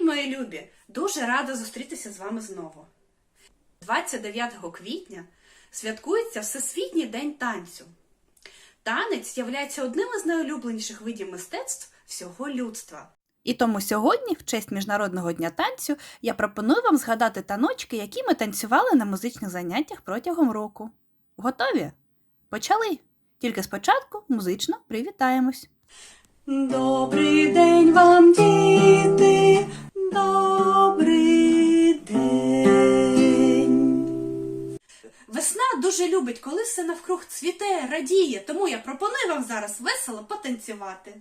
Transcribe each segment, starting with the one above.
мої любі! Дуже рада зустрітися з вами знову. 29 квітня святкується Всесвітній день танцю. Танець є одним із найулюбленіших видів мистецтв всього людства. І тому сьогодні, в честь Міжнародного дня танцю, я пропоную вам згадати таночки, які ми танцювали на музичних заняттях протягом року. Готові? Почали! Тільки спочатку музично привітаємось. Добрий день вам, діти, добрий день. Весна дуже любить, коли все навкруг цвіте, радіє, тому я пропоную вам зараз весело потанцювати.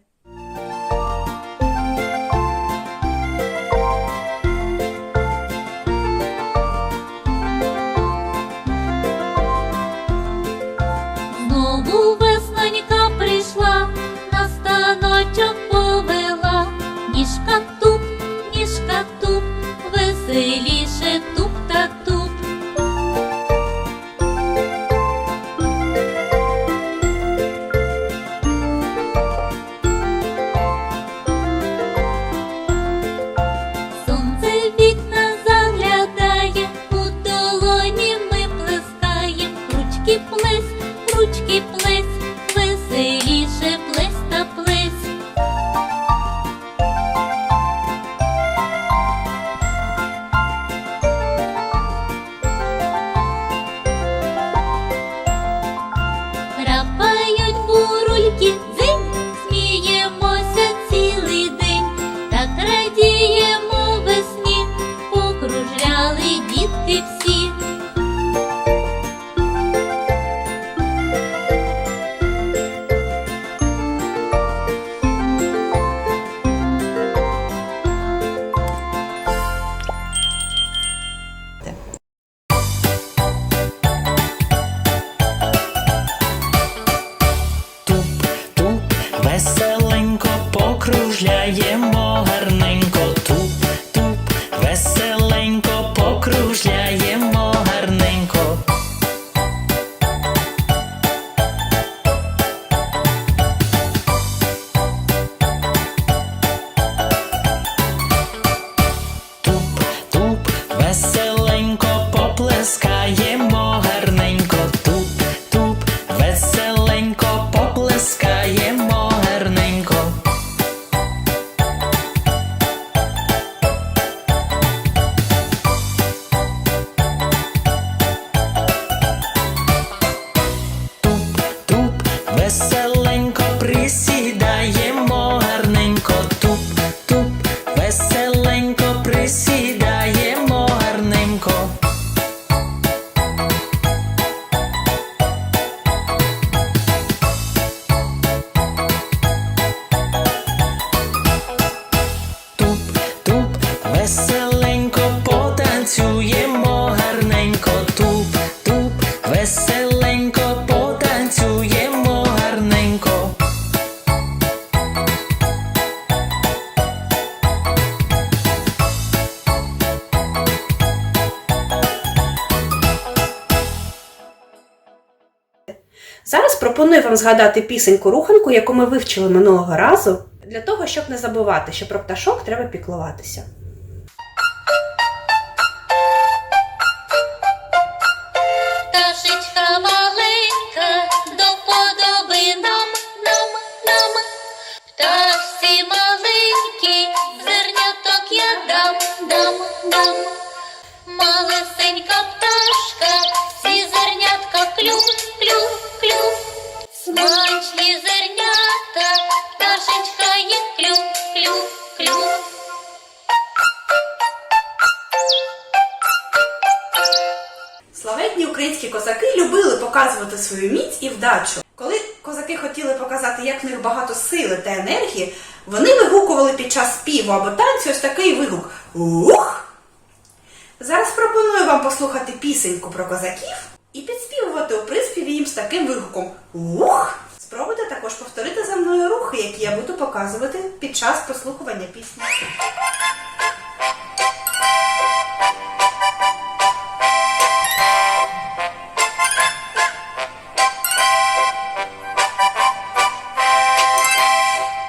Покружляємо пропоную вам згадати пісеньку руханку, яку ми вивчили минулого разу, для того, щоб не забувати, що про пташок треба піклуватися. Пташечка маленька, до нам, нам, нам. Пташці маленькій, зерняток я дам, дам, дам. Малесенька пташка, всі зернятка клю, клю, клю. Смачні зернята, пташечка їх клю, клю, клю. Славетні українські козаки любили показувати свою міць і вдачу. Коли козаки хотіли показати, як в них багато сили та енергії, вони вигукували під час співу або танцю ось такий вигук Ух! Зараз пропоную вам послухати пісеньку про козаків і підспівувати у приспіві їм з таким вигуком Ух! Спробуйте також повторити за мною рухи, які я буду показувати під час прослухування пісні.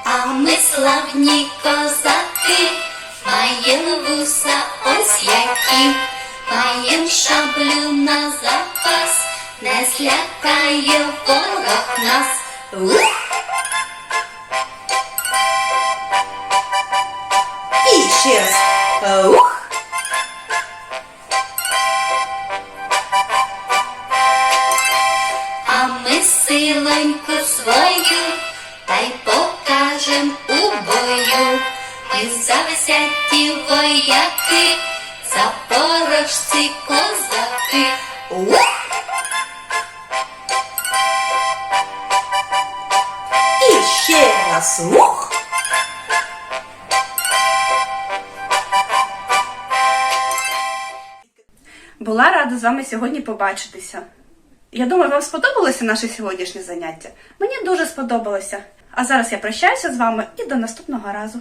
А ми славні козаки, маємо вуса ось які, маєм шаблю назад не злякає ворог нас. Ух! І ще раз. Ух! А ми силоньку свою та й покажем у бою. І зависяті вояки, запорожці козаки. Ух! Раз. Була рада з вами сьогодні побачитися. Я думаю, вам сподобалося наше сьогоднішнє заняття. Мені дуже сподобалося. А зараз я прощаюся з вами і до наступного разу.